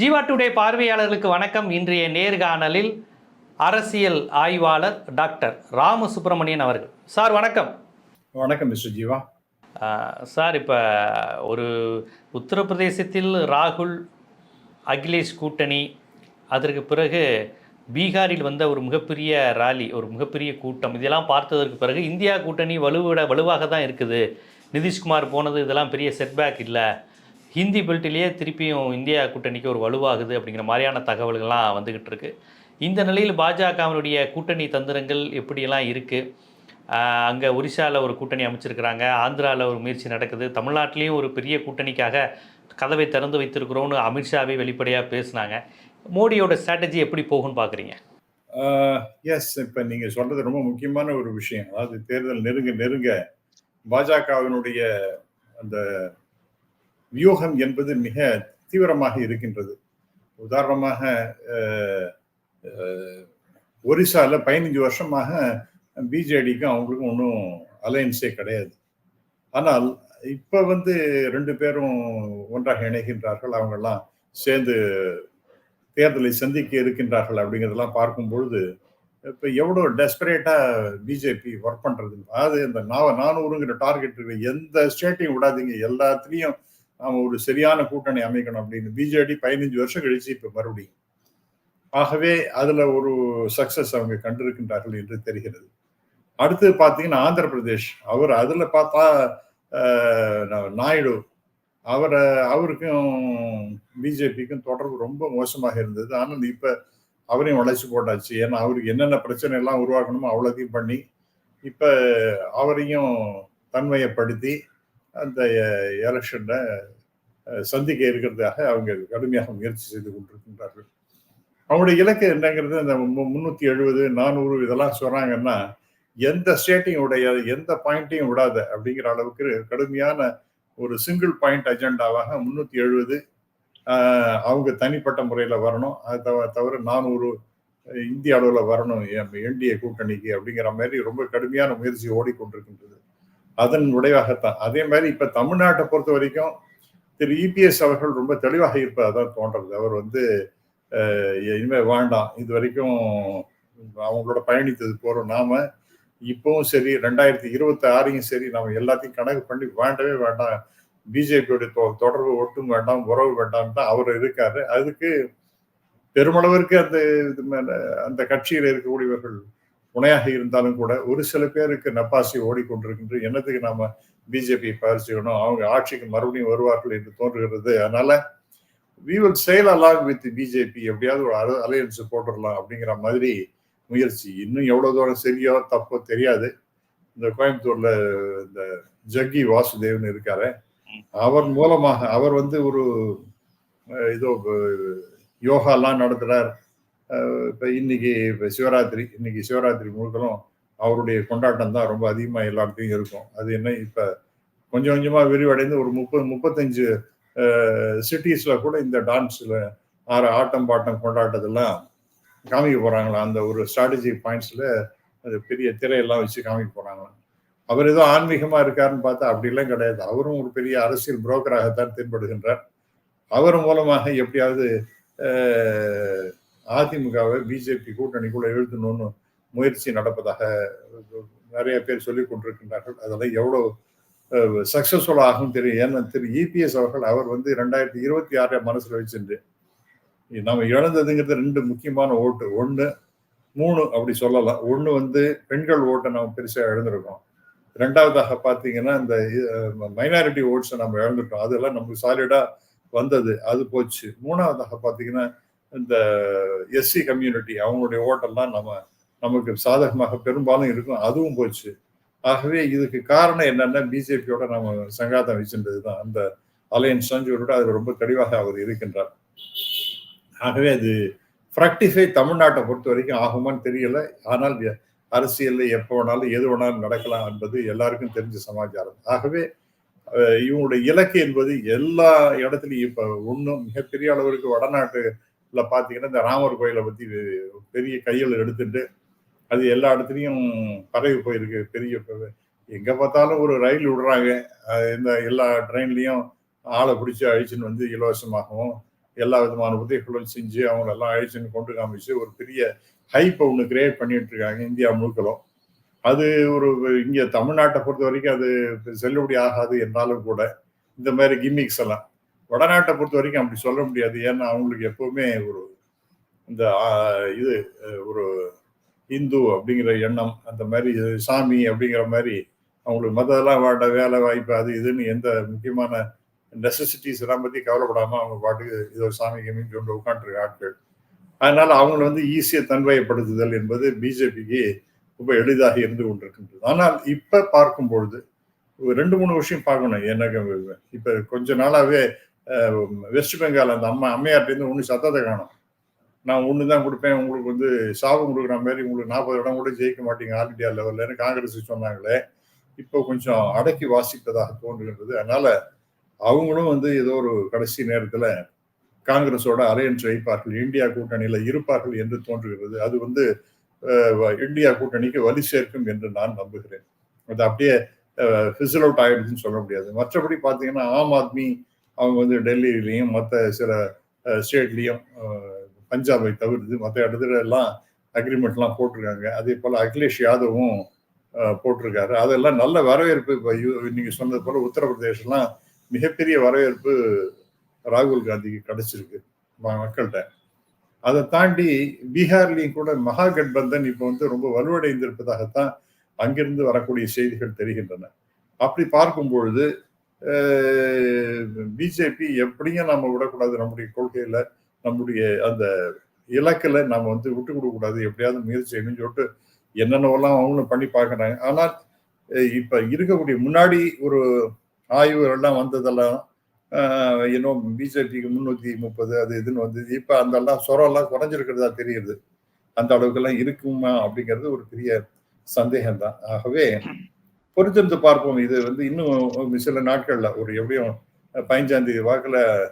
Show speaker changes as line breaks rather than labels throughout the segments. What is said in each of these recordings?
Jeeva today பார்வையாளர்களுக்கு வணக்கம். இன்றைய நேர்காணலில் அரசியல் ஆய்வாளர் டாக்டர் ராம சுப்பிரமணியன் அவர்கள். சார் வணக்கம்.
வணக்கம் மிஸ்டர் ஜீவா.
சார் இப்போ ஒரு உத்தரப்பிரதேசத்தில் ராகுல் அகிலேஷ் கூட்டணி அதற்கு பிறகு பீகாரில் வந்த ஒரு மிகப்பெரிய ராலி ஒரு மிகப்பெரிய கூட்டம் இதெல்லாம் பார்த்ததற்கு பிறகு இந்தியா கூட்டணி வலுவிட வலுவாக தான் இருக்குது. நிதிஷ்குமார் போனது இதெல்லாம் பெரிய செட்பேக் இல்லை. ஹிந்தி பெல்ட்டிலேயே திருப்பியும் இந்தியா கூட்டணிக்கு ஒரு வலுவாகுது அப்படிங்கிற மாதிரியான தகவல்கள்லாம் வந்துக்கிட்டு இருக்கு. இந்த நிலையில் பாஜகவினுடைய கூட்டணி தந்திரங்கள் எப்படியெல்லாம் இருக்குது அங்கே ஒரிசாவில் ஒரு கூட்டணி அமைச்சிருக்கிறாங்க ஆந்திராவில் ஒரு முயற்சி நடக்குது தமிழ்நாட்டிலையும் ஒரு பெரிய கூட்டணிக்காக கதவை திறந்து வைத்திருக்கிறோன்னு அமித்ஷாவே வெளிப்படையாக பேசுனாங்க. மோடியோட ஸ்ட்ராட்டஜி எப்படி போகும்னு பார்க்குறீங்க
எஸ் இப்போ நீங்கள் சொல்கிறது ரொம்ப முக்கியமான ஒரு விஷயம். அதாவது தேர்தல் நெருங்க நெருங்க பாஜகவினுடைய அந்த வியூகம் என்பது மிக தீவிரமாக இருக்கின்றது. உதாரணமாக ஒரிசாவில் பதினஞ்சு வருஷமாக பிஜேடிக்கும் அவங்களுக்கும் ஒன்றும் அலையன்ஸே கிடையாது. ஆனால் இப்போ வந்து ரெண்டு பேரும் ஒன்றாக இணைகின்றார்கள். அவங்கெல்லாம் சேர்ந்து தேர்தலை சந்திக்க இருக்கின்றார்கள் அப்படிங்கிறதெல்லாம் பார்க்கும் பொழுது இப்போ எவ்வளோ டெஸ்பரேட்டாக பிஜேபி ஒர்க் பண்ணுறது அதாவது இந்த நாவ நானூறுங்கிற டார்கெட் எந்த ஸ்டேட்டையும் விடாதீங்க. எல்லாத்துலேயும் நாம ஒரு சரியான கூட்டணி அமைக்கணும் அப்படின்னு பிஜேடி பதினஞ்சு வருஷம் கழிச்சு இப்போ மறுபடியும். ஆகவே அதுல ஒரு சக்சஸ் அவங்க கண்டிருக்கின்றார்கள் என்று தெரிகிறது. அடுத்து பார்த்தீங்கன்னா ஆந்திர பிரதேஷ் அவர் அதுல பார்த்தா நாயுடு அவரை அவருக்கும் பிஜேபிக்கும் தொடர்பு ரொம்ப மோசமாக இருந்தது. ஆனால் இப்ப அவரையும் உழைச்சி போட்டாச்சு. ஏன்னா அவருக்கு என்னென்ன பிரச்சனை எல்லாம் உருவாக்கணுமோ அவ்வளோத்தையும் பண்ணி இப்ப அவரையும் தன்மையப்படுத்தி அந்த எலெக்ஷனை சந்திக்க இருக்கிறதாக அவங்க கடுமையாக முயற்சி செய்து கொண்டிருக்கின்றார்கள். அவங்களுடைய இலக்கு என்னங்கிறது அந்த மு- முன்னூத்தி எழுபது நானூறு இதெல்லாம் சொல்றாங்கன்னா எந்த ஸ்டேட்டையும் உடையாது எந்த பாயிண்ட்டையும் விடாத அப்படிங்கிற அளவுக்கு கடுமையான ஒரு சிங்கிள் பாயிண்ட் அஜெண்டாவாக முன்னூத்தி எழுபது அவங்க தனிப்பட்ட முறையில வரணும். அது தவிர நானூறு இந்திய அளவில் வரணும் என்டிஏ கூட்டணிக்கு அப்படிங்கிற மாதிரி ரொம்ப கடுமையான முயற்சி ஓடிக்கொண்டிருக்கின்றது. அதன் விளைவாகத்தான். அதே மாதிரி இப்ப தமிழ்நாட்டை பொறுத்த வரைக்கும் திரு இபிஎஸ் அவர்கள் ரொம்ப தெளிவாக இருப்பதான் தோன்றது. அவர் வந்து இனிமேல் வேண்டாம். இது வரைக்கும் அவங்களோட பயணித்தது போறோம். நாம இப்பவும் சரி ரெண்டாயிரத்தி இருபத்தி ஆறையும் சரி நம்ம எல்லாத்தையும் கணக்கு பண்ணி வேண்டவே வேண்டாம். பிஜேபியோட தொடர்பு ஒட்டும் வேண்டாம் உறவு வேண்டாம் தான் அவர் இருக்காரு. அதுக்கு பெருமளவிற்கு அந்த இது மேல அந்த கட்சியில் இருக்கக்கூடியவர்கள் துணையாக இருந்தாலும் கூட ஒரு சில பேருக்கு நப்பாசி ஓடிக்கொண்டிருக்கின்ற என்னத்துக்கு நாம பிஜேபி பயிற்சிக்கணும் அவங்க ஆட்சிக்கு மறுபடியும் வருவார்கள் என்று தோன்றுகிறது. அதனால வி வில் செயல் அலாங் வித் பிஜேபி எப்படியாவது ஒரு அலையன்ஸ் போட்டுடலாம் அப்படிங்கிற மாதிரி முயற்சி. இன்னும் எவ்வளவு தூரம் சரியோ தப்போ தெரியாது. இந்த கோயம்புத்தூர்ல இந்த ஜக்கி வாசுதேவன் இருக்காரு. அவர் மூலமாக அவர் வந்து ஒரு இதோ யோகாலாம் நடத்துறார். இப்போ இன்னைக்கு இப்போ சிவராத்திரி இன்னைக்கு சிவராத்திரி முழுக்கலும் அவருடைய கொண்டாட்டம் தான் ரொம்ப அதிகமாக எல்லாத்தையும் இருக்கும். அது என்ன இப்போ கொஞ்சம் கொஞ்சமாக விரிவடைந்து ஒரு முப்பது முப்பத்தஞ்சு சிட்டிஸில் கூட இந்த டான்ஸில் ஆறு ஆட்டம் பாட்டம் கொண்டாட்டத்தெல்லாம் காமிக்க போகிறாங்களா அந்த ஒரு ஸ்ட்ராட்டஜி பாயிண்ட்ஸில் அது பெரிய திரையெல்லாம் வச்சு காமிக்க போகிறாங்களா அவர் ஏதோ ஆன்மீகமாக இருக்காருன்னு பார்த்தா அப்படிலாம் கிடையாது. அவரும் ஒரு பெரிய அரசியல் புரோக்கராகத்தான் தென்படுகின்றார். அவர் மூலமாக எப்படியாவது அதிமுகவை பிஜேபி கூட்டணிக்குள்ள எழுத்தணும்னு முயற்சி நடப்பதாக நிறைய பேர் சொல்லிக் கொண்டிருக்கின்றார்கள். அதெல்லாம் எவ்வளவு சக்சஸ்ஃபுல் ஆகும் தெரியும். ஏன்னா திரு இபிஎஸ் அவர்கள் அவர் வந்து ரெண்டாயிரத்தி இருபத்தி ஆறு மனசுல வச்சிருந்து நம்ம இழந்ததுங்கிறது ரெண்டு முக்கியமான ஓட்டு. ஒன்று மூணு அப்படி சொல்லலாம். ஒன்று வந்து பெண்கள் ஓட்டை நம்ம பெருசாக இழந்திருக்கோம். ரெண்டாவதாக பார்த்தீங்கன்னா இந்த மைனாரிட்டி ஓட்ஸை நம்ம இழந்துட்டோம் அதெல்லாம் நமக்கு சாலிடாக வந்தது. அது போச்சு. மூணாவதாக பார்த்தீங்கன்னா இந்த எஸ்சி கம்யூனிட்டி அவங்களுடைய ஓட்டெல்லாம் நம்ம நமக்கு சாதகமாக பெரும்பாலும் இருக்கும். அதுவும் போச்சு. ஆகவே இதுக்கு காரணம் என்னன்னா பிஜேபியோட நம்ம சங்காதம் வச்சிருந்தது தான் அந்த அலையன்ஸ் சொல்லிட்டு அது ரொம்ப தெளிவாக அவர் இருக்கின்றார். ஆகவே அது ஃப்ரக்டிஃபை தமிழ்நாட்டை பொறுத்த வரைக்கும் ஆகுமான்னு தெரியல. ஆனால் அரசியல்ல எப்போ வேணாலும் எது வேணாலும் நடக்கலாம் என்பது எல்லாருக்கும் தெரிஞ்ச சமாச்சாரம். ஆகவே இவங்களுடைய இலக்கு என்பது எல்லா இடத்துலையும் இப்போ ஒன்றும் மிகப்பெரிய அளவிற்கு வடநாட்டு இல்லை பார்த்தீங்கன்னா இந்த ராமர் கோயிலை பத்தி பெரிய கையில் எடுத்துட்டு அது எல்லா இடத்துலையும் பரவி போயிருக்கு. பெரிய எங்கே எங்க பார்த்தாலும் ஒரு ரயில் விடுறாங்க. இந்த எல்லா ட்ரெயின்லேயும் ஆளை பிடிச்சி அழிச்சுன்னு வந்து இலவசமாகவும் எல்லா விதமான உதவிகளும் செஞ்சு அவங்களெல்லாம் எல்லாம் கொண்டு காமிச்சு ஒரு பெரிய ஹைப்பை ஒன்று கிரியேட் பண்ணிட்டு இருக்காங்க இந்தியா முழுக்கலும் அது ஒரு இங்கே தமிழ்நாட்டை பொறுத்த வரைக்கும் அது செல்லுபடி ஆகாது என்றாலும் கூட இந்த மாதிரி கிம்மிக்ஸ் எல்லாம். வடநாட்டை பொறுத்த வரைக்கும் அப்படி சொல்ல முடியாது. ஏன்னா அவங்களுக்கு எப்பவுமே ஒரு இந்த இது ஒரு இந்து அப்படிங்கிற எண்ணம் அந்த மாதிரி சாமி அப்படிங்கிற மாதிரி அவங்களுக்கு மதெல்லாம் வாட வேலை வாய்ப்பு அது இதுன்னு எந்த முக்கியமான நெசசிட்டிஸ் எல்லாம் பற்றி கவலைப்படாமல் அவங்க பாட்டுக்கு இதோ சாமி கம்மின்னு கொண்டு உட்காந்துருக்க ஆட்கள். அதனால அவங்களை வந்து ஈஸியாக தன்வயப்படுத்துதல் என்பது பிஜேபிக்கு ரொம்ப எளிதாக இருந்து கொண்டிருக்கின்றது. ஆனால் இப்போ பார்க்கும் பொழுது ரெண்டு மூணு விஷயம் பார்க்கணும். எனக்கு இப்போ கொஞ்ச நாளாகவே வெஸ்ட் பெங்கால் அந்த அம்மா அம்மையார்ட்டேருந்து ஒன்று சத்தத்தை காணும். நான் ஒன்று தான் கொடுப்பேன் உங்களுக்கு வந்து சாபம் கொடுக்குற மாதிரி உங்களுக்கு நாற்பது இடம் கூட ஜெயிக்க மாட்டீங்க ஆல் இண்டியா லெவல்லன்னு காங்கிரஸ் சொன்னாங்களே இப்போ கொஞ்சம் அடக்கி வாசிப்பதாக தோன்றுகின்றது. அதனால அவங்களும் வந்து ஏதோ ஒரு கடைசி நேரத்தில் காங்கிரஸோட அலையன்ஸ் வைப்பார்கள் இந்தியா கூட்டணியில் இருப்பார்கள் என்று தோன்றுகிறது. அது வந்து இந்தியா கூட்டணிக்கு வலி சேர்க்கும் என்று நான் நம்புகிறேன். அது அப்படியே ஃபிசில் அவுட் ஆயிடுச்சுன்னு சொல்ல முடியாது. மற்றபடி பார்த்தீங்கன்னா ஆம் ஆத்மி அவங்க வந்து டெல்லியிலையும் மற்ற சில ஸ்டேட்லேயும் பஞ்சாபை தவிர்த்து மற்ற இடத்துல எல்லாம் அக்ரிமெண்ட்லாம் போட்டிருக்காங்க. அதே போல் அகிலேஷ் யாதவும் போட்டிருக்காரு. அதெல்லாம் நல்ல வரவேற்பு இப்போ நீங்கள் சொன்னது போல் உத்தரப்பிரதேசலாம் மிகப்பெரிய வரவேற்பு ராகுல் காந்திக்கு கிடைச்சிருக்கு ம- மக்கள்கிட்ட. அதை தாண்டி பீகார்லேயும் கூட மகா கட்பந்தன் இப்போ வந்து ரொம்ப வலுவடைந்திருப்பதாகத்தான் அங்கிருந்து வரக்கூடிய செய்திகள் தெரிகின்றன. அப்படி பார்க்கும் பொழுது பிஜேபி எப்படியும் நம்ம விடக்கூடாது. நம்முடைய கொள்கையில நம்முடைய அந்த இலக்கில் நம்ம வந்து விட்டு கொடுக்க கூடாது எப்படியாவது முயற்சி செய்யணும்னு சொல்லிட்டு என்னென்னவெல்லாம் அவங்களும் பண்ணி பார்க்குறாங்க. ஆனால் இப்போ இருக்கக்கூடிய முன்னாடி ஒரு ஆய்வுகள் எல்லாம் வந்ததெல்லாம் இன்னும் பிஜேபிக்கு முந்நூற்றி முப்பது அது இதுன்னு வந்தது. இப்போ அந்த எல்லாம் குறைஞ்சிருக்கிறதா தெரியுது. அந்த அளவுக்கெல்லாம் இருக்குமா அப்படிங்கிறது ஒரு பெரிய சந்தேகம்தான். ஆகவே பொறுத்திருந்து பார்ப்போம். இது வந்து இன்னும் சில நாட்களில் ஒரு எப்படியும் பதினஞ்சாம் தேதி வாக்குல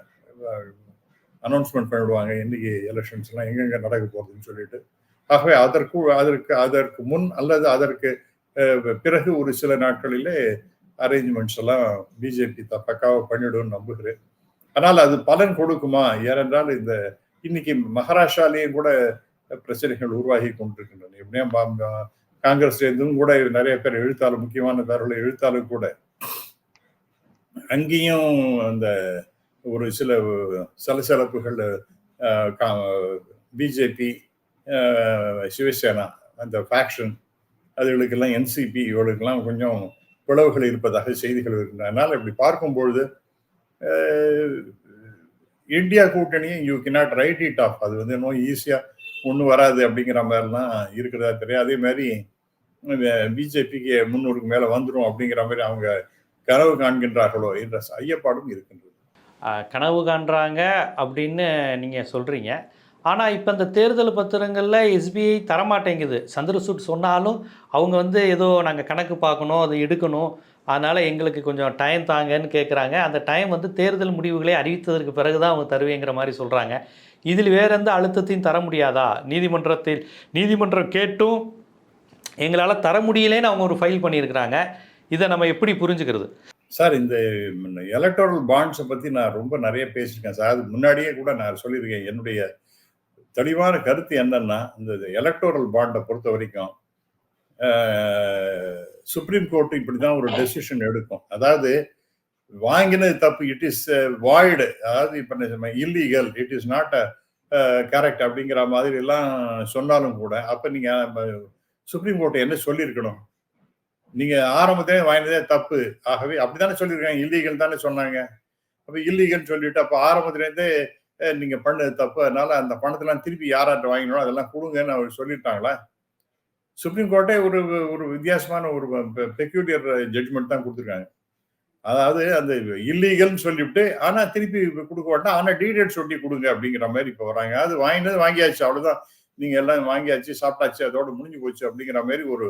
அனௌன்ஸ்மெண்ட் பண்ணிவிடுவாங்க இன்னைக்கு எலெக்ஷன்ஸ் எல்லாம் எங்கெங்க நடக்க போகுதுன்னு சொல்லிட்டு. ஆகவே அதற்கு அதற்கு அதற்கு முன் அல்லது அதற்கு பிறகு ஒரு சில நாட்களிலே அரேஞ்ச்மெண்ட்ஸ் எல்லாம் பிஜேபி பக்காவாக பண்ணிடும்னு நம்புகிறேன். ஆனால் அது பலன் கொடுக்குமா? ஏனென்றால் இந்த இன்னைக்கு மகாராஷ்டிராலேயும் கூட பிரச்சனைகள் உருவாகி கொண்டிருக்கின்றன. எப்படியும் காங்கிரஸ்லேருந்தும் பா- கூட நிறைய பேர் எழுத்தாளர் முக்கியமான தரவுகளை எழுத்தாளர் கூட அங்கேயும் அந்த ஒரு சில சலசலப்புகள் பிஜேபி சிவசேனா அந்த ஃபேக்ஷன் அதுகளுக்கெல்லாம் என்சிபி இவர்களுக்கெல்லாம் கொஞ்சம் பிளவுகள் இருப்பதாக செய்திகள் இருக்கின்றன. அதனால் இப்படி பார்க்கும்பொழுது இந்தியா கூட்டணியும் you cannot write it off அது வந்து இன்னும் ஈஸியாக ஒன்றும் வராது அப்படிங்கிற மாதிரிலாம் இருக்கிறதா தெரியும் அதே மாதிரி பிஜேபிக்கு முன்னூறுக்கு மேலே வந்துடும் அப்படிங்கிற மாதிரி அவங்க கனவு காண்கின்றார்களோ என்ற ஐயப்பாடும் இருக்கின்றது.
கனவு காண்றாங்க அப்படின்னு நீங்கள் சொல்கிறீங்க ஆனால் இப்போ இந்த தேர்தல் பத்திரங்களில் எஸ்பிஐ தரமாட்டேங்குது. சந்திரசூட் சொன்னாலும் அவங்க வந்து ஏதோ நாங்கள் கணக்கு பார்க்கணும் அதை எடுக்கணும். அதனால் எங்களுக்கு கொஞ்சம் டைம் தாங்கன்னு கேட்குறாங்க அந்த டைம் வந்து தேர்தல் முடிவுகளை அறிவித்ததற்கு பிறகு தான் அவங்க தருவேங்கிற மாதிரி சொல்கிறாங்க இதில் வேற எந்த அழுத்தத்தையும் தர முடியாதா? நீதிமன்றத்தில் நீதிமன்றம் கேட்டும் எங்களால் தர முடியலேன்னு அவங்க ஒரு ஃபைல் பண்ணியிருக்கிறாங்க. இதை நம்ம எப்படி புரிஞ்சுக்கிறது?
சார் இந்த எலக்ட்ரல் பாண்ட்ஸை பற்றி நான் ரொம்ப நிறைய பேசியிருக்கேன் சார். அது முன்னாடியே கூட நான் சொல்லியிருக்கேன். என்னுடைய தெளிவான கருத்து என்னன்னா இந்த எலக்டோரல் பாண்டை பொறுத்த வரைக்கும் சுப்ரீம் கோர்ட் இப்படி தான் ஒரு டெசிஷன் எடுக்கும். அதாவது வாங்கினது தப்பு. இட் இஸ் வாய்டு அதாவது இப்போ illegal it is not a correct அப்படிங்கிற மாதிரி எல்லாம் சொன்னாலும் கூட அப்போ நீங்கள் சுப்ரீம் கோர்ட் என்ன சொல்லியிருக்கணும்? நீங்க ஆரம்பத்திலே வாங்கினதே தப்பு. ஆகவே அப்படித்தானே சொல்லியிருக்காங்க? இல்லீகல் தானே சொன்னாங்க. அப்ப இல்லீகல் சொல்லிட்டு அப்ப ஆரம்பத்திலேருந்தே நீங்க பண்ணது தப்பு. அதனால அந்த பணத்தெல்லாம் திருப்பி யார்கிட்ட வாங்கினோம் அதெல்லாம் கொடுங்கன்னு அவர் சொல்லிட்டாங்களா? சுப்ரீம் கோர்ட்டே ஒரு ஒரு வித்தியாசமான ஒரு பெக்யூலியர் ஜட்மெண்ட் தான் கொடுத்துருக்காங்க. அதாவது அந்த இல்லீகல்னு சொல்லிவிட்டு ஆனா திருப்பி கொடுக்க மாட்டோம் ஆனா டீடைல்ஸ் சொல்லி கொடுங்க அப்படிங்கிற மாதிரி இப்ப வராங்க. அது வாங்கினது வாங்கியாச்சு. அவ்வளவுதான். நீங்க எல்லாம் வாங்கியாச்சு சாப்பிட்டாச்சு அதோட முடிஞ்சு போச்சு அப்படிங்கிற மாதிரி ஒரு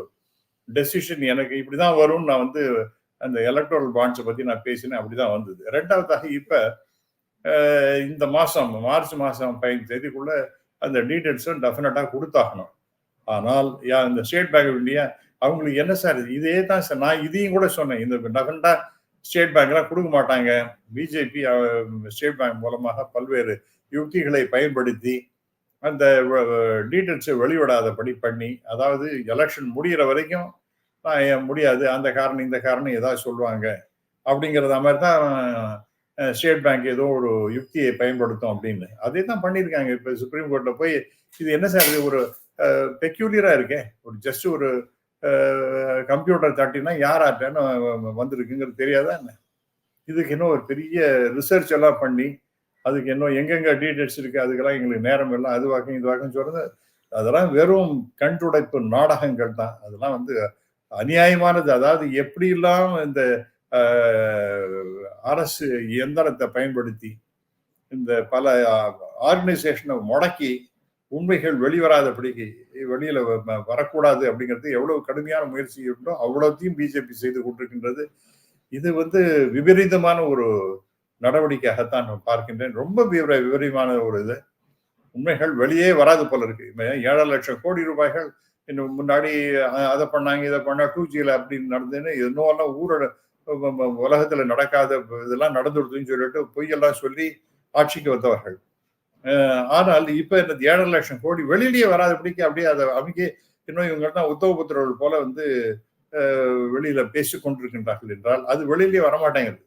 டெசிஷன் எனக்கு இப்படிதான் வரும்னு நான் வந்து அந்த எலக்ட்ரல் பாண்ட்ஸை பத்தி நான் பேசினேன் அப்படிதான் வந்தது. ரெண்டாவதாக இப்ப இந்த மாசம் மார்ச் மாசம் பதினஞ்சு தேதிக்குள்ள அந்த டீடைல்ஸும் டெஃபினட்டா கொடுத்தாகணும். ஆனால் யா- இந்த ஸ்டேட் பேங்க் ஆஃப் இந்தியா அவங்களுக்கு என்ன சார் இது? இதே தான் சார் நான் இதையும் கூட சொன்னேன். இந்த டெஃபினட்டா ஸ்டேட் பேங்க்லாம் கொடுக்க மாட்டாங்க. பிஜேபி ஸ்டேட் பேங்க் மூலமாக பல்வேறு யுக்திகளை பயன்படுத்தி அந்த டீட்டெயில்ஸை வெளிவிடாதபடி பண்ணி அதாவது எலெக்ஷன் முடிகிற வரைக்கும் நான் முடியாது. அந்த காரணம் இந்த காரணம் ஏதாவது சொல்லுவாங்க. அப்படிங்கிறத மாதிரி தான் ஸ்டேட் பேங்க் ஏதோ ஒரு யுக்தியை பயன்படுத்தும் அப்படின்னு. அதே தான் பண்ணியிருக்காங்க. இப்போ சுப்ரீம் கோர்ட்டில் போய் இது என்ன சார்? இது ஒரு பெக்யூலியராக இருக்கே. ஒரு ஜஸ்ட் ஒரு கம்ப்யூட்டர் தட்டினா யார் ஆட்டேன்னு வந்திருக்குங்கிறது தெரியாதா என்ன? இதுக்கு இன்னும் ஒரு பெரிய ரிசர்ச் எல்லாம் பண்ணி அதுக்கு இன்னும் எங்கெங்கே டீட்டெயில்ஸ் இருக்குது அதுக்கெல்லாம் எங்களுக்கு நேரம் எல்லாம் அது வாக்கம் இது வாக்கம் அதெல்லாம் வெறும் கண்டுடைப்பு நாடகங்கள் தான். அதெல்லாம் வந்து அநியாயமானது. அதாவது எப்படிலாம் இந்த அரசு இயந்திரத்தை பயன்படுத்தி இந்த பல ஆர்கனைசேஷனை முடக்கி உண்மைகள் வெளிவராதபடிக்கு வெளியில வரக்கூடாது அப்படிங்கிறது எவ்வளவு கடுமையான முயற்சி இருந்தோ அவ்வளோத்தையும் பிஜேபி செய்து கொண்டிருக்கின்றது. இது வந்து விபரீதமான ஒரு நடவடிக்கையாகத்தான் நான் பார்க்கின்றேன். ரொம்ப விவர விபரீதமான ஒரு இது. உண்மைகள் வெளியே வராது போல இருக்கு. ஏழரை லட்சம் கோடி ரூபாய்கள் இன்னும் முன்னாடி அதை பண்ணாங்க இதை பண்ணா டூ ஜியில் அப்படின்னு நடந்ததுன்னு இன்னும் ஊரோட உலகத்துல நடக்காத இதெல்லாம் நடந்துடுதுன்னு சொல்லிட்டு பொய்யெல்லாம் சொல்லி ஆட்சிக்கு வந்தவர்கள். ஆனால் இப்ப இந்த ஏழரை லட்சம் கோடி வெளியிலேயே வராதபடிக்கு அப்படியே அதை அமைக்க இன்னும் இவங்க தான் உத்தவ புத்திரர்கள் போல வந்து வெளியில பேசி கொண்டிருக்கின்றார்கள் என்றால் அது வெளியிலேயே வரமாட்டேங்குது.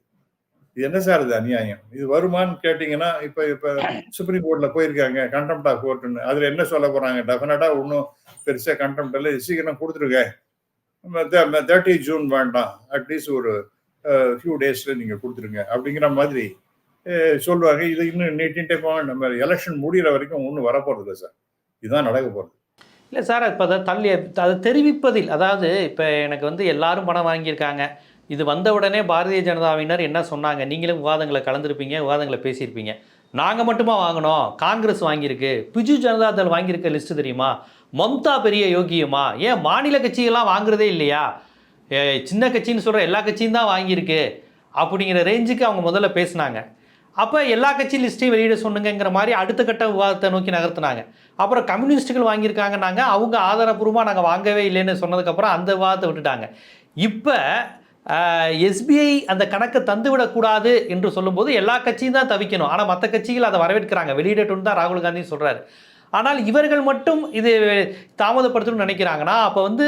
இது என்ன சார் இது அநியாயம்? இது வருமானு கேட்டீங்கன்னா இப்ப இப்ப சுப்ரீம் கோர்ட்ல போயிருக்காங்க கண்டெம்ட் ஆஃப் கோர்ட்னு அதுல என்ன சொல்ல போறாங்க? டெஃபினட்டா ஒன்றும் பெருசா கண்டெம்ட் இல்லை. சீக்கிரம் கொடுத்துருங்க. தேர்ட்டி ஜூன் வேண்டாம். அட்லீஸ்ட் ஒரு ஃபியூ டேஸ்ல நீங்க கொடுத்துருங்க. அப்படிங்கிற மாதிரி சொல்லுவாங்க. இது இன்னும் நீட்டின்ட்டே போவாங்க நம்ம எலெக்ஷன் முடிகிற வரைக்கும் ஒன்றும் வரப்போகிறது இல்லை சார். இதுதான் நடக்க போகிறது
இல்லை சார் இப்போ அதை தள்ளி அதை தெரிவிப்பதில் அதாவது இப்போ எனக்கு வந்து எல்லாரும் பணம் வாங்கியிருக்காங்க. இது வந்த உடனே பாரதிய ஜனதாவினர் என்ன சொன்னாங்க? நீங்களும் விவாதங்களை கலந்துருப்பீங்க விவாதங்களை பேசியிருப்பீங்க. நாங்கள் மட்டுமா வாங்கினோம்? காங்கிரஸ் வாங்கியிருக்கு. பிஜு ஜனதா தள் வாங்கியிருக்க லிஸ்ட்டு தெரியுமா? மம்தா பெரிய யோகியமா? ஏன் மாநில கட்சிகள்லாம் வாங்குறதே இல்லையா? சின்ன கட்சின்னு சொல்கிற எல்லா கட்சியும் தான் வாங்கியிருக்கு. அப்படிங்கிற ரேஞ்சுக்கு அவங்க முதல்ல பேசினாங்க. அப்போ எல்லா கட்சி லிஸ்ட்டையும் வெளியிட சொன்னுங்கிற மாதிரி அடுத்த கட்ட விவாதத்தை நோக்கி நகர்த்தினாங்க. அப்புறம் கம்யூனிஸ்ட்டுகள் வாங்கியிருக்காங்கன்னாங்க. அவங்க ஆதாரப்பூர்வமாக நாங்கள் வாங்கவே இல்லைன்னு சொன்னதுக்கப்புறம் அந்த விவாதத்தை விட்டுட்டாங்க. இப்போ எஸ்பிஐ அந்த கணக்கை தந்துவிடக்கூடாது என்று சொல்லும்போது எல்லா கட்சியும் தான் தவிக்கணும். ஆனால் மற்ற கட்சிகள் அதை வரவேற்கிறாங்க. வெளியிடட்டும்னு தான் ராகுல் காந்தி சொல்கிறார் ஆனால் இவர்கள் மட்டும் இது தாமதப்படுத்தணும்னு நினைக்கிறாங்கன்னா அப்போ வந்து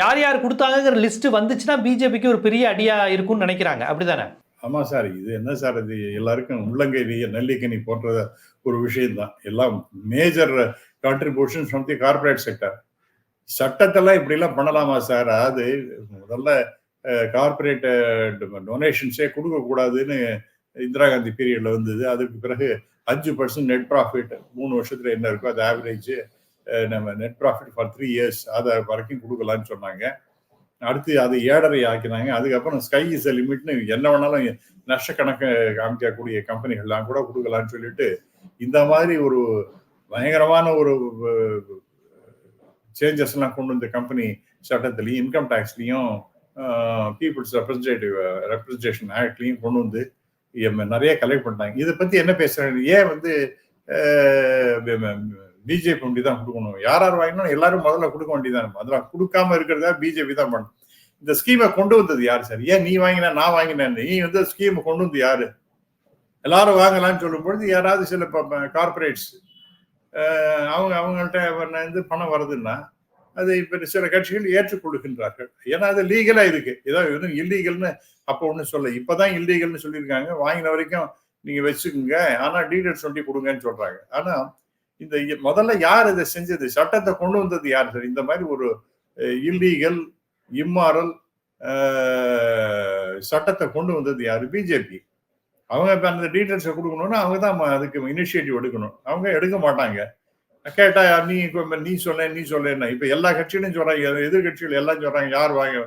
யார் யார் கொடுத்தாங்கிற லிஸ்ட்டு வந்துச்சுன்னா பிஜேபிக்கு ஒரு பெரிய அடியாக இருக்கும்னு நினைக்கிறாங்க. அப்படி தானே
ஆமாம் சார். இது என்ன சார் இது? எல்லாருக்கும் உள்ளங்கை நல்லிக்கணி போன்ற ஒரு விஷயம்தான். எல்லாம் major contribution from the corporate sector சட்டத்தெல்லாம் இப்படிலாம் பண்ணலாமா சார்? அதாவது முதல்ல கார்பரேட் டொனேஷன்ஸே கொடுக்கக்கூடாதுன்னு இந்திரா காந்தி பீரியடில் வந்தது. அதுக்கு பிறகு அஞ்சு பர்சன்ட் நெட் ப்ராஃபிட் மூணு வருஷத்தில் என்ன இருக்கோ அது ஆவரேஜ் நம்ம net profit for three years அதை வரைக்கும் கொடுக்கலான்னு சொன்னாங்க. அடுத்து அது ஏழரை ஆக்கினாங்க. அதுக்கப்புறம் ஸ்கை இஸ் லிமிட்னு என்ன வேணாலும் நஷ்டக்கணக்கு காமிக்கக்கூடிய கம்பெனிகள்லாம் கூட கொடுக்கலான்னு சொல்லிட்டு இந்த மாதிரி ஒரு பயங்கரமான ஒரு சேஞ்சஸ்லாம் கொண்டு வந்த கம்பெனி சட்டத்திலையும் இன்கம் டேக்ஸ்லையும் பீப்புள்ஸ் ரெப்ரஸன்டேட்டிவ் ரெப்ரஸன்டேஷன் ஆக்ட்லையும் கொண்டு வந்து நிறைய கலெக்ட் பண்ணிட்டாங்க. இதை பத்தி என்ன பேசுகிறாங்க ஏன் வந்து பிஜேபி அப்படி தான் கொடுக்கணும்? யார் யார் வாங்கினா எல்லாரும் முதல்ல கொடுக்க வேண்டியதான் அதெல்லாம் கொடுக்காம இருக்கிறதா பிஜேபி தான் பண்ணும் இந்த ஸ்கீமை கொண்டு வந்தது யார் சார்? ஏன் நீ வாங்கின நான் வாங்கினேன்? நீ வந்து ஸ்கீமை கொண்டு வந்து யாரு? எல்லாரும் வாங்கலாம்னு சொல்லும் பொழுது யாராவது சில கார்பரேட்ஸ் அவங்க அவங்கள்ட்ட வந்து பணம் வருதுன்னா அது இப்போ சில கட்சிகள் ஏற்றுக்கொள்கின்றார்கள். ஏன்னா அது லீகலாக இருக்கு. ஏதாவது இல்லீகல்னு அப்போ ஒண்ணு சொல்ல. இப்போதான் இல்லீகல்னு சொல்லியிருக்காங்க. வாங்கின வரைக்கும் நீங்கள் வச்சுக்கோங்க. ஆனால் டீடைல்ஸ் சொல்லி கொடுங்கன்னு சொல்றாங்க. ஆனால் இந்த முதல்ல யார் இதை செஞ்சது? சட்டத்தை கொண்டு வந்தது யார் சார்? இந்த மாதிரி ஒரு இல்லீகல் இம்மாரல் சட்டத்தை கொண்டு வந்தது யாரு? பிஜேபி அவங்க இப்போ அந்த டீட்டெயில்ஸை கொடுக்கணும்னா அவங்க தான் அதுக்கு இனிஷியேட்டிவ் எடுக்கணும். அவங்க எடுக்க மாட்டாங்க. கேட்டா நீ நீ சொல்ல நீ சொல்லேன்னா. இப்ப எல்லா கட்சியிலும் சொல்றாங்க எதிர்கட்சிகள் எல்லாம் சொல்றாங்க யார் வாங்க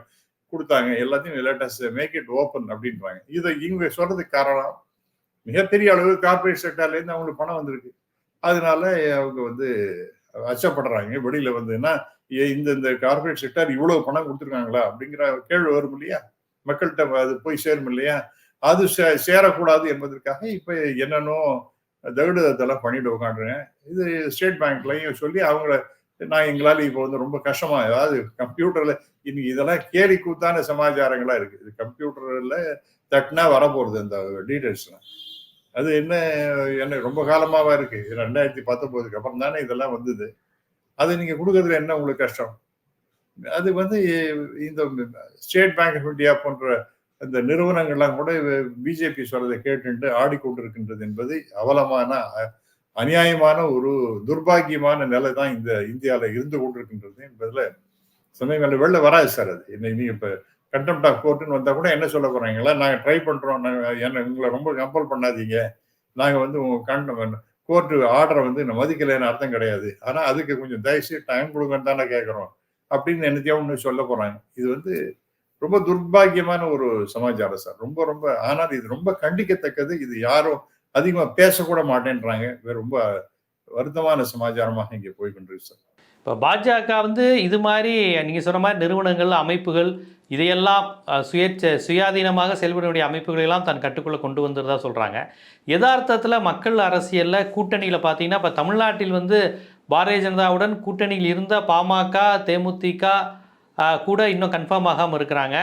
கொடுத்தாங்க எல்லாத்தையும் லேட்டஸ்ட் மேக் இட் ஓப்பன் அப்படின்றாங்க. இதை இவங்க சொல்றதுக்கு காரணம். மிகப்பெரிய அளவு கார்பரேட் செக்டர்லேருந்து அவங்களுக்கு பணம் வந்திருக்கு. அதனால அவங்க வந்து அச்சப்படுறாங்க. வெளியில வந்துன்னா இந்த இந்த கார்பரேட் செக்டர் இவ்வளவு பணம் கொடுத்துருக்காங்களா அப்படிங்கிற கேள்வி வரும் இல்லையா? மக்கள்கிட்ட அது போய் சேரும் இல்லையா? அது சேரக்கூடாது என்பதற்காக இப்ப என்னன்னோ தகுடு பண்ணிட்டு உட்காந்துருங்க இது ஸ்டேட் பேங்க்லையும் சொல்லி அவங்கள நான் எங்களால் இப்போ வந்து ரொம்ப கஷ்டமா அதாவது கம்ப்யூட்டர்ல இன்னைக்கு இதெல்லாம் கேலி கூத்தான சமாச்சாரங்களா இருக்கு. இது கம்ப்யூட்டர்ல தட்டினா வரப்போறது இந்த டீட்டெயில்ஸ்லாம் அது என்ன என்ன ரொம்ப காலமாவா இருக்கு. ரெண்டாயிரத்தி பத்தொன்பதுக்கு அப்புறம் தானே இதெல்லாம் வந்தது. அது நீங்க கொடுக்கறதுல என்ன உங்களுக்கு கஷ்டம்? அது வந்து இந்த ஸ்டேட் பேங்க் ஆஃப் இந்தியா போன்ற அந்த நிறுவனங்கள்லாம் கூட பிஜேபி சொல்றதை கேட்டுட்டு ஆடிக்கொண்டிருக்கின்றது என்பது அவலமான அநியாயமான ஒரு துர்பாக்கியமான நிலை தான் இந்த இந்தியாவில் இருந்து கொண்டிருக்கின்றது என்பதில் சமயங்களில் வெளில வராது சார் அது. என்ன நீங்கள் இப்போ கண்டெம்ட் ஆஃப் கோர்ட்டுன்னு வந்தால் கூட என்ன சொல்ல போகிறீங்களா நாங்கள் ட்ரை பண்ணுறோம் நாங்கள் என்ன உங்களை ரொம்ப கம்பல் பண்ணாதீங்க. நாங்கள் வந்து உங்கள் கண்ட கோர்ட்டு ஆர்டரை வந்து நான் மதிக்கலைன்னு அர்த்தம் கிடையாது. ஆனால் அதுக்கு கொஞ்சம் தயவுசெய்து டைம் கொடுங்கன்னு தானே கேட்குறோம். அப்படின்னு என்னத்தையும் ஒன்று சொல்ல போகிறாங்க இது வந்து ரொம்ப துர்பாக்கியமான ஒரு சமாச்சாரம் சார். ரொம்ப ரொம்ப ஆனால் இது ரொம்ப கண்டிக்கத்தக்கது. இது யாரும் அதிகமாக பேசக்கூட மாட்டேன்றாங்க. ரொம்ப வருத்தமான சமாச்சாரமாக இங்கே போய் கொண்டிருக்கு சார்.
இப்போ பாஜக வந்து இது மாதிரி நீங்கள் சொன்ன மாதிரி நிறுவனங்கள் அமைப்புகள் இதையெல்லாம் அஹ், சுயாதீனமாக செயல்படக்கூடிய அமைப்புகளெல்லாம் தன் கட்டுக்குள்ளே கொண்டு வந்துருதா சொல்கிறாங்க யதார்த்தத்தில் மக்கள் அரசியலில் கூட்டணியில் பார்த்தீங்கன்னா இப்போ தமிழ்நாட்டில் வந்து பாரதிய ஜனதாவுடன் கூட்டணியில் இருந்த பாமக தேமுதிக கூட இன்னும் கன்ஃபார்ம் ஆகாமல் இருக்கிறாங்க.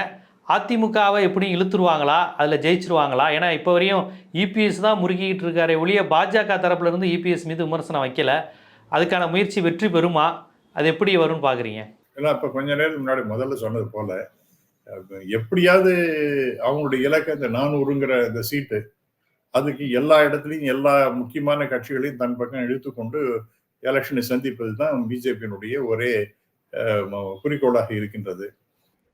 அதிமுகவை எப்படியும் இழுத்துருவாங்களா? அதில் ஜெயிச்சிருவாங்களா? ஏன்னா இப்போ வரையும் இபிஎஸ் தான் முறுக்கிக்கிட்டு இருக்காரே ஒழிய பாஜக தரப்புலேருந்து இபிஎஸ் மீது விமர்சனம் வைக்கல. அதுக்கான முயற்சி வெற்றி பெறுமா? அது எப்படி வரும்னு பார்க்குறீங்க
ஏன்னா இப்போ கொஞ்ச நேரத்துக்கு முன்னாடி முதல்ல சொன்னது போல எப்படியாவது அவங்களுடைய இலக்கு இந்த நானூறுங்கிற இந்த சீட்டு அதுக்கு எல்லா இடத்துலையும் எல்லா முக்கியமான கட்சிகளையும் தன் பக்கம் இழுத்துக்கொண்டு எலெக்ஷனை சந்திப்பது தான் பிஜேபியினுடைய ஒரே குறிக்கோளாக இருக்கின்றது.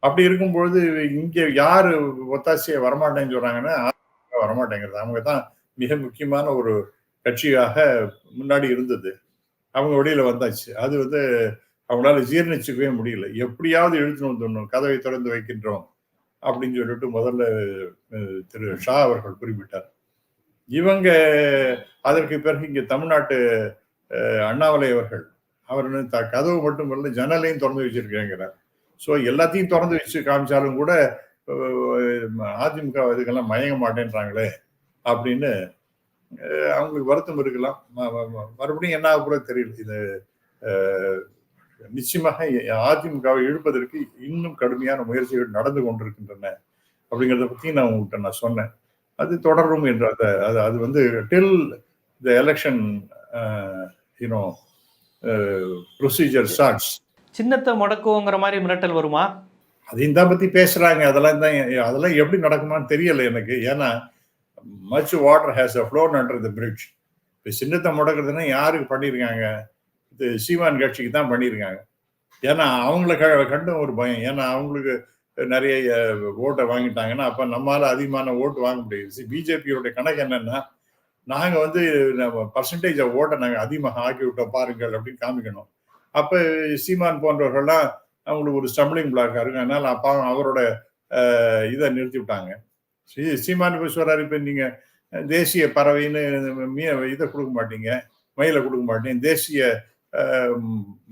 அப்படி இருக்கும்பொழுது இங்கே யார் ஒத்தாசியை வரமாட்டேன்னு சொல்றாங்கன்னா வரமாட்டேங்கிறது. அவங்க தான் மிக முக்கியமான ஒரு கட்சியாக முன்னாடி இருந்தது. அவங்க வெளியில வந்தாச்சு. அது வந்து அவங்களால ஜீர்ணிச்சுக்கவே முடியல. எப்படியாவது எழுத்துன்னு வந்துடணும் கதவை திறந்து வைக்கின்றோம் அப்படின்னு சொல்லிட்டு முதல்ல திரு ஷா அவர்கள் குறிப்பிட்டார். இவங்க அதற்கு பிறகு இங்கே தமிழ்நாட்டு அண்ணாமலை அவர்கள் அவர் என்ன த- கதவு மட்டும் இல்ல ஜன்னலையும் திறந்து வச்சிருக்கேங்கிறார் ஸோ எல்லாத்தையும் திறந்து வச்சு காமிச்சாலும் கூட அதிமுக இதுக்கெல்லாம் மயங்க மாட்டேன்றாங்களே அப்படின்னு அவங்களுக்கு வருத்தம் இருக்கலாம். மறுபடியும் என்ன ஆக கூட தெரியல. இது நிச்சயமாக அதிமுகவை இழுப்பதற்கு இன்னும் கடுமையான முயற்சிகள் நடந்து கொண்டிருக்கின்றன அப்படிங்கிறத பத்தி நான் உங்கள்கிட்ட நான் சொன்னேன். அது தொடரும் என்று அந்த அது அது வந்து till the election you know procedure starts
சின்னத்தை முடக்குவோங்கிற மாதிரி மிரட்டல் வருமா?
அதையும் தான் பத்தி பேசுறாங்க. அதெல்லாம் தான் அதெல்லாம் எப்படி நடக்குமான்னு தெரியல எனக்கு. ஏன்னா much water has a flown under the bridge இப்போ சின்னத்தை முடக்கிறதுன்னா யாருக்கு பண்ணியிருக்காங்க இது சீமான் கட்சிக்கு தான் பண்ணியிருக்காங்க ஏன்னா அவங்கள க கண்டும் ஒரு பயம். ஏன்னா அவங்களுக்கு நிறைய ஓட்டை வாங்கிட்டாங்கன்னா அப்போ நம்மளால அதிகமான ஓட்டு வாங்க முடியாது. பிஜேபியோட கணக்கு என்னன்னா நாங்க வந்து நம்ம பர்சன்டேஜ் ஓட்டை நாங்க அதிகமாக ஆக்கி விட்டோம் பாருங்கள் அப்படின்னு காமிக்கணும். அப்ப சீமான் போன்றவர்கள்லாம் அவங்களுக்கு ஒரு ஸ்டம்பிளிங் பிளாக்கா இருக்கு. அதனால அப்பா அவரோட இதை நிறுத்தி விட்டாங்க. சீ- சீமான் போய் சொல்றாரு இப்ப நீங்க தேசிய பறவைன்னு மீ இதை கொடுக்க மாட்டீங்க மயிலை கொடுக்க மாட்டீங்க. தேசிய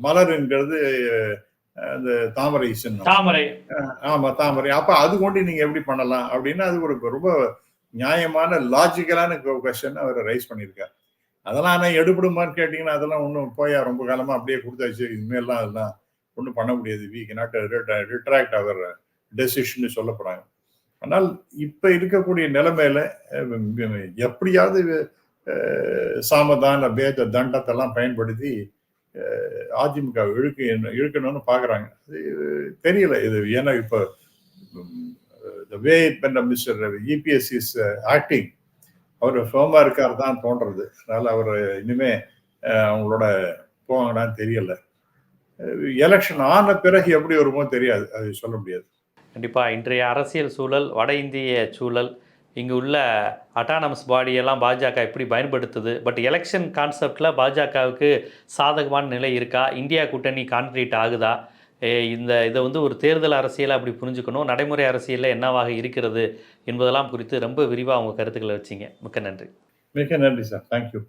மலருங்கிறது அந்த தாமரை சின்னம்.
தாமரை.
ஆமா தாமரை. அப்ப அது கொண்டு நீங்க எப்படி பண்ணலாம்? அப்படின்னு அது ஒரு ரொம்ப நியாயமான லாஜிக்கலான கொஸ்டின் அவர் ரைஸ் பண்ணியிருக்காரு. அதெல்லாம் ஆனால் எடுபடுமான்னு கேட்டிங்கன்னா அதெல்லாம் ஒன்றும் போயா ரொம்ப காலமாக அப்படியே கொடுத்தாச்சு. இனிமேல்லாம் அதெல்லாம் ஒன்றும் பண்ண முடியாது. We not retract our decision சொல்ல போறாங்க ஆனால் இப்போ இருக்கக்கூடிய நிலைமையில எப்படியாவது சாமதான பேத தண்டத்தெல்லாம் பயன்படுத்தி அதிமுக இழுக்கு இழுக்கணும்னு பார்க்குறாங்க அது தெரியல இது. ஏன்னா இப்போ the way mister EPS is acting அவர் ஃபேமாக இருக்கார் தான் தோன்றது. அதனால் அவர் இனிமே அவங்களோட போவாங்களான்னு தெரியல. எலெக்ஷன் ஆன பிறகு எப்படி வருமோ தெரியாது. அது சொல்ல முடியாது.
கண்டிப்பாக இன்றைய அரசியல் சூழல் வட இந்திய சூழல் இங்கே உள்ள அட்டானமஸ் பாடியெல்லாம் பாஜக எப்படி பயன்படுத்துது? பட் எலெக்ஷன் கான்செப்டில் பாஜகவுக்கு சாதகமான நிலை இருக்கா? இந்தியா கூட்டணி கான்கிரீட் ஆகுதா? இந்த இதை வந்து ஒரு தேர்தல் அரசியலை அப்படி புரிஞ்சுக்கணும். நடைமுறை அரசியலில் என்னவாக இருக்கிறது என்பதெல்லாம் குறித்து ரொம்ப விரிவாக உங்கள் கருத்துக்களை வச்சிங்க. மிக்க நன்றி.
மிக நன்றி சார். தேங்க்யூ